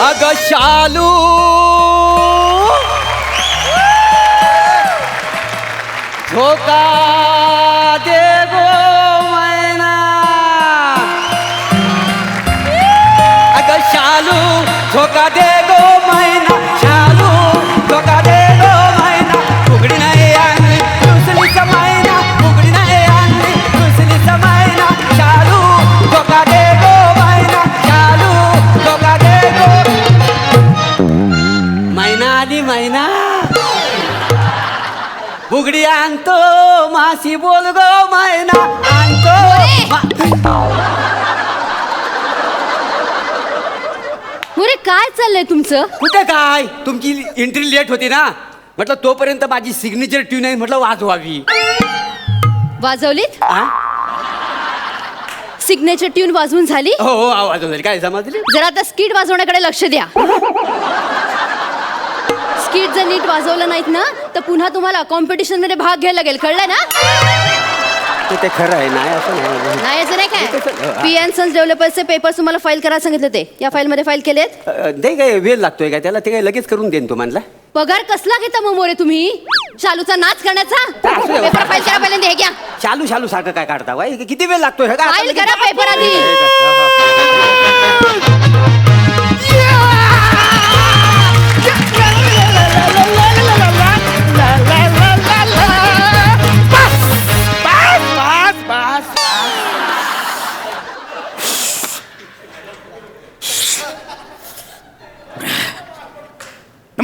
अग शालू! झोका! मासी बोल गो मैना आणतो. मा- मोरे काय चाललंय तुमचं? कुठे काय? तुमची एंट्री लेट होती ना? म्हटलं तोपर्यंत माझी सिग्नेचर ट्यून आहे म्हटलं वाजवावी. वाजवलीत? आ? सिग्नेचर ट्यून वाजवून झाली? हो हो आवाज झाली काय समजली? जरा आता स्किट वाजवण्याकडे लक्ष द्या. स्किट जर नीट वाजवलं नाहीत ना तर पुन्हा तुम्हाला कॉम्पिटिशनमध्ये भाग घ्यायला लागेल. कळलं ना? ते ते खरं आहे नाही असं नाही. नाही असं नाही काय. पी एन सन्स डेव्हलपर्सचे पेपर तुम्हाला फाईल करायला सांगितले ते या फाईल मध्ये फाईल केलेत? अ, ते काय वेळ लागतोय का त्याला ते काय लगेच करून देईन तुम्हाला? पगार कसला घेता मग मोरे तुम्ही? चालूचा नाच करण्याचा? असू? दे. पेपर फाईल करा पहिल्यांदा हे घ्या. चालू चालू सारखं काय काढता? बाई किती वेळ लागतोय? हे फाईल करा पेपर आधी.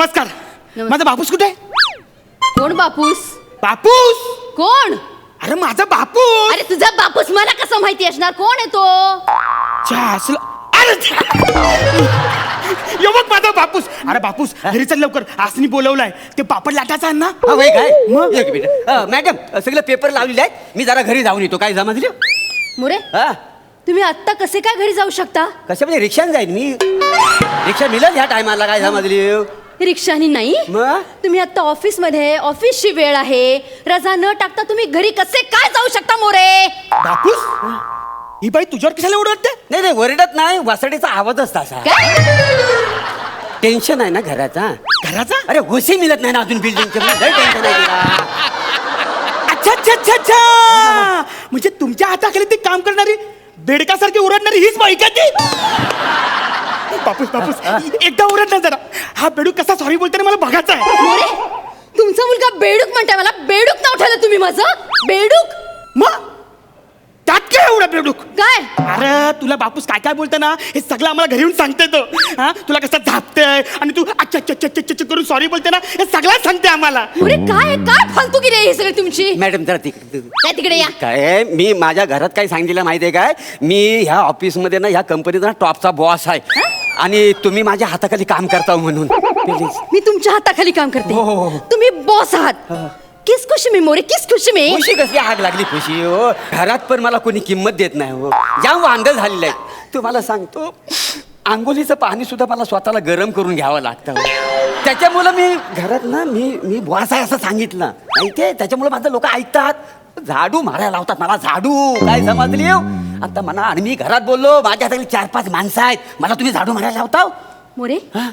नमस्कार. नमस्कार. माझा बापूस कुठे? आहे? कोण बापूस? बापूस? कोण? अरे माझा बापूस. अरे तुझा बापूस मला कसं माहिती असणार? कोण आहे तो? असलं- अरे. यो बघ माझा बापूस. अरे बापूस घरी चल लवकर. आसनी बोलवलाय. ते पापड लाटाचा आहे ना? हा बाई काय? मग? एक मिनिट. अ, मॅडम सगळं पेपर लावलेले आहेत. मी जरा घरी जाऊन येतो. काय समजली? मोरे हा. तुम्ही आत्ता कसे काय घरी जाऊ शकता? कसं म्हणजे रिक्षाने जाईन मी. रिक्षा मिळेल ह्या टायमाला काय समजली? रिक्षाने नाही? मग? तुम्ही आता ऑफिसमध्ये ऑफिसची वेळ आहे. रजा न टाकता तुम्ही घरी कसे काय जाऊ शकता मोरे? बापूस? ही बाई तुझ्यावर कशाला ओरडते नाही नाही वरडत नाही. वासडीचा आवाजच तसा काय? टेन्शन आहे ना घराचा? घराचा? अरे होशी मिळत नाही ना अजून बिल्डिंगचे टेन्शन आहे तिला. अच्छा अच्छा अच्छा अच्छा. म्हणजे तुमच्या हाताखाली ती काम करणारी बेडकासारखी ओरडणारी हीच बाई का ती? बापूस बापूस. एकदा ओरड ना जरा. हा बेडूक कसा सॉरी बोलताना मला बघायचा आहे. मोरे तुमचा मुलगा बेडूक म्हणताय मला. बेडूक नाव ठेवलं तुम्ही माझं. बेडूक? मग त्यात काय एवढा बेडूक? काय? अरे तुला बापूस काय काय बोलतं ना हे सगळं आम्हाला घरी येऊन सांगते तो. हा? तुला कसं झापतंय? आणि तू अच्छा अच्छा अच्छा अच्छा अच्छा करून सॉरी बोलते ना हे सगळं सांगते आम्हाला. मोरे काय काय फालतू गिरी ही सगळी तुमची? मॅडम जरा तिकडे काय तिकडे या? काय मी माझ्या घरात काय सांगितलं माहिती आहे काय? मी ह्या ऑफिसमध्ये ना ह्या कंपनीचा टॉपचा बॉस आहे. आणि तुम्ही माझ्या हाताखाली काम करता म्हणून. प्लीज मी तुमच्या हाताखाली काम करते. हो, हो, हो. तुम्ही बॉस आहात. किस खुशी मी मोरे किस खुशी मी? खुशी कसली आग लागली खुशी हो? घरात पण मला कोणी किंमत देत नाही हो. जाम वांद झालेलं आहे. तुम्हाला सांगतो आंघोलीचं पाणी सुद्धा मला स्वतःला गरम करून घ्यावं लागतं हो. त्याच्यामुळं मी घरात ना मी मी बॉस आहे असं सांगितलं. माहितीये? त्याच्यामुळे माझं लोक ऐकतात. झाडू मारायला लावतात मला झाडू. काय समजली हो? आता म्हणा आणि मी घरात बोललो माझ्या हाताखाली चार पाच माणसं आहेत. मला तुम्ही झाडू मारायला लावता हो? मोरे हा?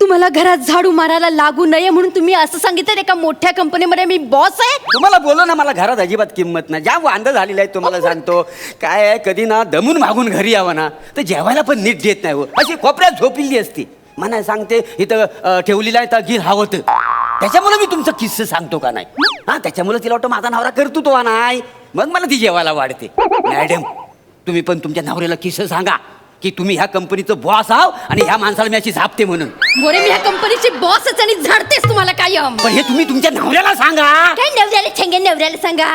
तुम्हाला घरात झाडू मारायला लागू नये म्हणून तुम्ही असं सांगितलं एका मोठ्या कंपनीमध्ये मी बॉस आहे? तुम्हाला बोललो ना मला घरात अजिबात किंमत नाही. ज्या वांद झालेलं आहे तुम्हाला सांगतो. काय आहे कधी ना दमून मागून घरी यावं ना तर जेवायला पण नीट देत नाही हो. अशी कोपऱ्यात झोपलेली असती. म्हणा सांगते इथं अं, ठेवलेलं आहे तर गिर हवं त्याच्यामुळे मी तुमचं किस्से सांगतो का नाही? हा त्याच्यामुळे तिला वाटतं माझा नवरा करतो तो नाही. मग मला ती जेवायला वाढते. मॅडम तुम्ही पण तुमच्या नवऱ्याला किस्से सांगा की तुम्ही ह्या कंपनीचं बॉस आहो आणि ह्या माणसाला मी अशी झापते म्हणून. मोरे मी ह्या कंपनीची बॉसच आणि झाडतेस तुम्हाला कायम. पण हे तुम्ही तुमच्या नवऱ्याला सांगा. काय नवऱ्याला छेंगे नवऱ्याला सांगा?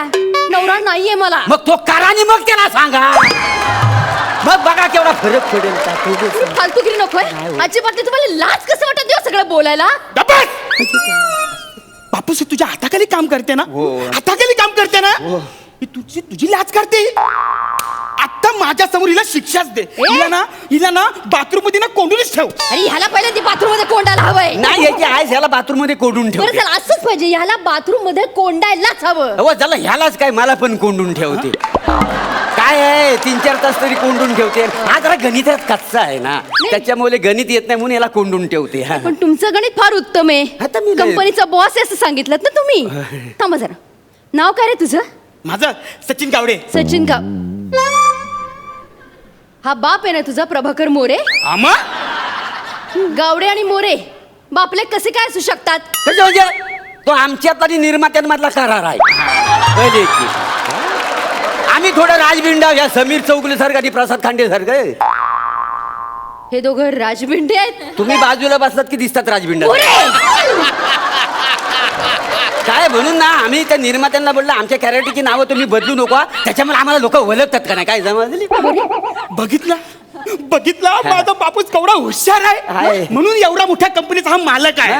नवरा नाहीये मला. मग तो करा आणि मग त्याला सांगा. मग बघा केवढा फरक पडेल का तो. फालतूगिरी नकोय. अजिबात नाही. तुम्हाला लाज कसं वाटत नाही हो सगळं बोलायला! बापूस ही तुझ्या हाताखाली काम करते ना? हो. हाताखाली काम करते ना? हो. ही तुझी तुझी लाज करते. आता माझ्यासमोर हिला शिक्षाच दे. हिला ना हिला ना बाथरूममध्ये ना कोंडूनच ठेव. आणि ह्याला पहिलं ती बाथरूममध्ये कोंडायला हवंय. नाही याची आयस ह्याला बाथरूममध्ये कोंडून बरं चला असंच पाहिजे. ह्याला बाथरूममध्ये कोंडायलाच हवं. अहो झालं ह्यालाच काय मला पण कोंडून ठेवते. काय आहे? तीन चार तास तरी कोंडून ठेवते. हा जरा गणितात कच्चा आहे ना. त्याच्यामुळे गणित येत नाही म्हणून याला कोंडून ठेवते. हा. पण तुमचं गणित फार उत्तम आता मी आहे लय- कंपनीचा बॉस आहे असं सांगितलं ना तुम्ही. थांबा जरा. नाव काय रे तुझं? माझं सचिन गावडे. सचिन का हा बाप आहे ना तुझा प्रभाकर मोरे? आमा? गावडे आणि मोरे बापले कसे काय असू शकतात? म्हणजे तो आमच्यात आणि निर्मात्यांमधला करार आहे. कळले की आम्ही थोडं राजबिंडा या समीर चौगुले सारखं आणि प्रसाद खांडे सारखं हे दोघं राजबिंडे आहेत. तुम्ही बाजूला बसलात की दिसतात राजबिंडा? मोरे! काय म्हणून ना? आम्ही त्या निर्मात्यांना बोललो आमच्या कॅरेक्टरची नावं तुम्ही बदलू नका त्याच्यामुळे आम्हाला लोक ओळखतात का नाही? काय समजली बघितला? बघितला? माझा बापूस केवढा हुशार आहे. म्हणून एवढा मोठ्या कंपनीचा हा मालक आहे.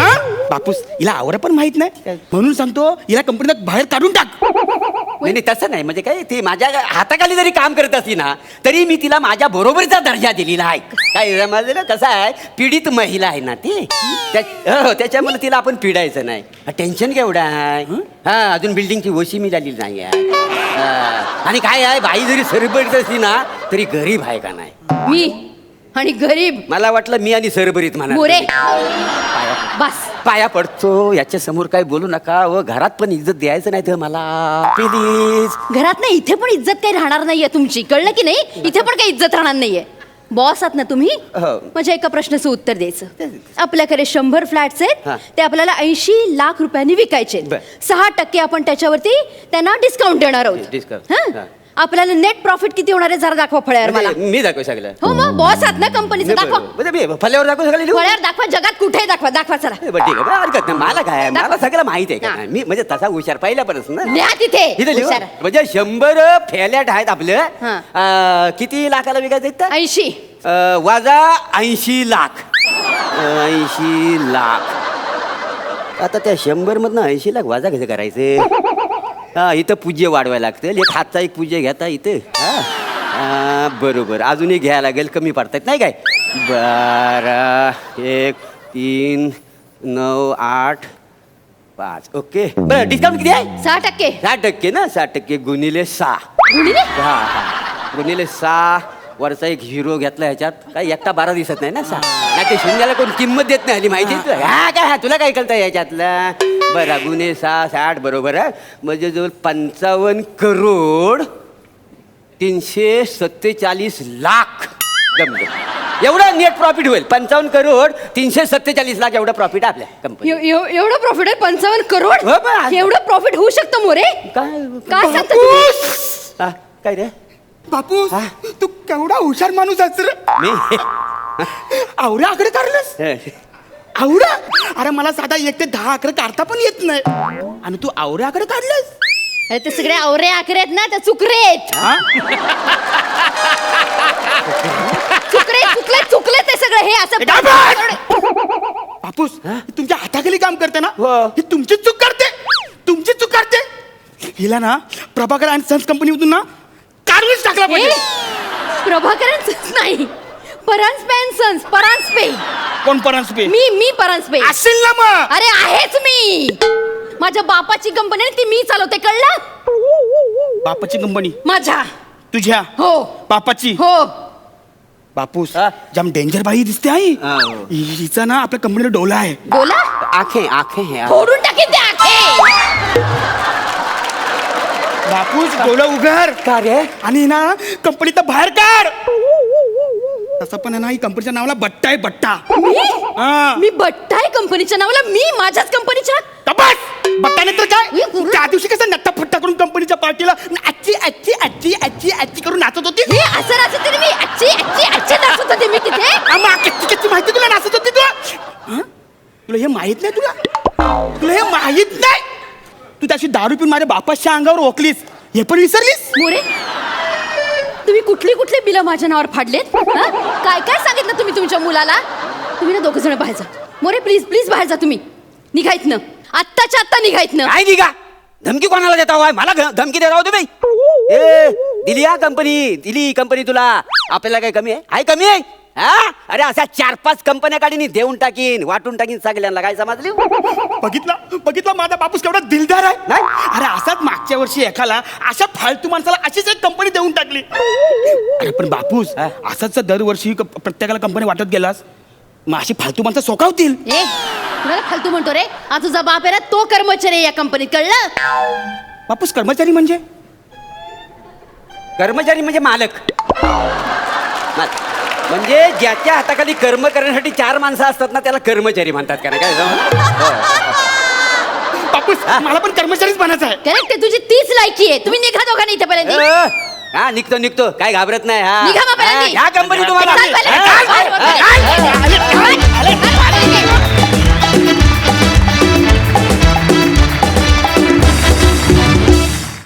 हा? बापूस हिला आवड पण माहीत नाही. म्हणून सांगतो हिला कंपनीत बाहेर काढून टाक. नाही नाही, तसं नाही. म्हणजे काय ते माझ्या हाताखाली जरी काम करत असली ना तरी मी तिला माझ्या बरोबरीचा दर्जा दिलेला आहे. काय समजलं कसं आहे? पीडित महिला आहे ना ती. त्या- हो, त्याच्यामुळे तिला आपण पिडायचं नाही. टेन्शन केवढं आहे? हा? अजून बिल्डिंगची ओशी मिळालेली नाही आहे. हा. आणि काय आहे बाई जरी सरबरीत असली ना तरी गरीब आहे का नाही? मी आणि गरीब. मला वाटलं मी आणि सरबरीत म्हणा. मोरे. बस. पाया पडतो. याच्या समोर काही बोलू नका. व घरात पण इज्जत द्यायचं नाही तर मला. प्लीज घरात नाही इथे पण इज्जत काही राहणार नाहीये तुमची. कळलं की नाही. इथे पण काही इज्जत राहणार नाहीये. बॉस आहात ना तुम्ही हो. माझ्या एका प्रश्नाचं उत्तर द्यायचं आपल्याकडे शंभर फ्लॅट्स हा. आहेत ते आपल्याला ऐंशी लाख रुपयांनी विकायचे बर. सहा टक्के आपण त्याच्यावरती त्यांना डिस्काउंट देणार आहोत Discount. हं? हा. आपल्याला नेट प्रॉफिट किती होणार आहे? जरा दाखवा फळ्यावर मला. म्हणजे मी दाखवू शकलं. हो मग बॉस आहात ना कंपनीचं दाखवा. म्हणजे मी फल्यावर दाखवू शकले फळ्यावर दाखवा जगात कुठेही दाखवा दाखवा चला. ठीक आहे. बरं, हरकत नाही. मला काय मला. सगळं माहीत आहे का. मी म्हणजे तसा हुशार पहिल्यापासून ना. लिहा तिथे. इथे लिहू. हुशार. म्हणजे शंभर फ्लॅट आहेत आपलं. हा. अं, किती लाखाला विकायचं आहेत तर? ऐंशी. अं, वाजा ऐंशी लाख. ऐंशी लाख. आता त्या शंभर मधनं ऐंशी लाख वाजा कसं करायचे? हा इथं पूज्य वाढवायला लागतं एक हातचा एक पूज्य घेता इथं. हा? बरोबर. अजून एक घ्यायला लागेल कमी पडतायत नाही काय? बरं. एक तीन नऊ आठ पाच. ओके. बरं डिस्काउंट किती आहे? सहा टक्के. सहा टक्के ना? सहा टक्के गुणिले सहा. गुणिले? हा हा. गुणिले सहा वरचा एक हिरो घेतला ह्याच्यात. काय एकटा बारा दिसत नाही ना सहा? नाही ते शून्याला कोण किंमत देत नाही आली माहिती आहे तुला? हा काय हा तुला काय कळतं याच्यातलं? बरं गुन्हे सहा साठ बरोबर आहे म्हणजे जवळ पंचावन्न करोड तीनशे सत्तेचाळीस लाख जमलं एवढं नेट प्रॉफिट होईल. पंचावन्न करोड तीनशे सत्तेचाळीस लाख एवढं प्रॉफिट आपल्या कंपनी एव- एव- एवढं प्रॉफिट आहे? पंचावन्न हो करोड बा. एवढं प्रॉफिट होऊ शकतं मोरे? काय? काय सांगता तुम्ही? बापूस हा, काय रे? बापूस हा? तू केवढा हुशार माणूस आहेस रे? मी? आकडे काढलंस? आवडा? अरे मला साधा एक ते दहा आकडे काढता पण येत नाही. आणि तू आवडे आकडे काढलेस? अरे ते सगळे आवरे आकरे आहेत ना त्या चुकरे आहेत? चुकरे चुकले चुकले ते सगळे हे असं ए, बापूस तुमच्या हाताखाली काम करते ना? हो. ही तुमची चूक करते. तुमची चूक करते. हिला ना प्रभाकर अँड सन्स कंपनीमधून ना काढूनच टाकला हे? पाहिजे. प्रभाकरन नाही. परांजपे अँड सन्स परांजपे कोण परांजपे मी मी परांजपे असेल ना मग. अरे आहेच मी. माझ्या बापाची कंपनी आहे ती मी चालवते कळलं? बापाची कंपनी? माझ्या. तुझ्या? हो. बापाची? हो. बापूस हा? जाम डेंजर बाई दिसते आई. हा, हो. हि- हिचा ना आपल्या कंपनीला डोला आहे. बोला आखे आखे हे फोडून टाकीन ते आखे. बापूस डोला उघड. का रे? आणि ना कंपनीत बाहेर काढ. तसं पण आहे ना ही कंपनीच्या नावाला बट्टा आहे बट्टा. मी? हा. मी बट्टा आहे कंपनीच्या नावाला? मी माझ्याच कंपनीच्या? तपास बट्टाने तर काय? उई, कुठं? त्या दिवशी कसं नट्टा फट्टा करून कंपनीच्या पार्टीला आजची आजची आजची आजची आजची करून नाचत होती? हे असं नाचत होते मी? आजची आजची आजची नाचत होते मी तिथे? आम्हा कच्ची कच्ची माहिती तुला नाचत होती तुला? हं? तुला हे माहीत नाही तुला? तुला हे माहीत नाही? तू त्याशी दारू पिऊन माझ्या बापाच्या अंगावर ओकलीस. हे पण विसरलीस? मोरे कुठली कुठली बिलं माझ्या नावावर फाडलेत? हं? काय काय सांगितलं तुम्ही तुमच्या मुलाला? तुम्ही ना दोघ जण बाहेर जा. मोरे प्लीज प्लीज बाहेर जा तुम्ही. निघायत ना. आत्ताच्या आत्ता निघायत ना. काय निघा. धमकी कोणाला देता होय मला धमकी देता हो तुम्ही? ए दिली हा कंपनी दिली कंपनी तुला. आपल्याला काय कमी आहे? आहे कमी आहे? हा? अरे अशा चार पाच कंपन्या काढीन देऊन टाकीन वाटून टाकीन सगळ्यांना काय समजली? बघितलं? बघितलं माझा बापूस केवढा दिलदार आहे? नाही. अरे असाच मागच्या वर्षी एखाला अशा फालतू माणसाला अशीच एक कंपनी देऊन टाकली. अरे पण बापूस? असंच जर दरवर्षी क- प्रत्येकाला कंपनी वाटत गेलास मग अशी फालतू माणसं सोकावतील. ए कुणाला फालतू म्हणतो रे? हा तुझा बाप आहे ना तो कर्मचारी आहे या कंपनीत कळलं? बापूस कर्मचारी म्हणजे? कर्मचारी म्हणजे मालक. मालक. म्हणजे ज्याच्या हाताखाली कर्म करण्यासाठी चार माणसं असतात ना त्याला कर्मचारी म्हणतात का नाही? काय हो. बापूस मला पण कर्मचारीच म्हणायचं आहे. करेक्ट आहे तुझी तीच लायकी आहे. तुम्ही निघा दोघांनी इथेपर्यंत अं, हा निघतो निघतो. काय घाबरत नाही हा. निघा बाबा, ह्या कंपनी तुम्हाला.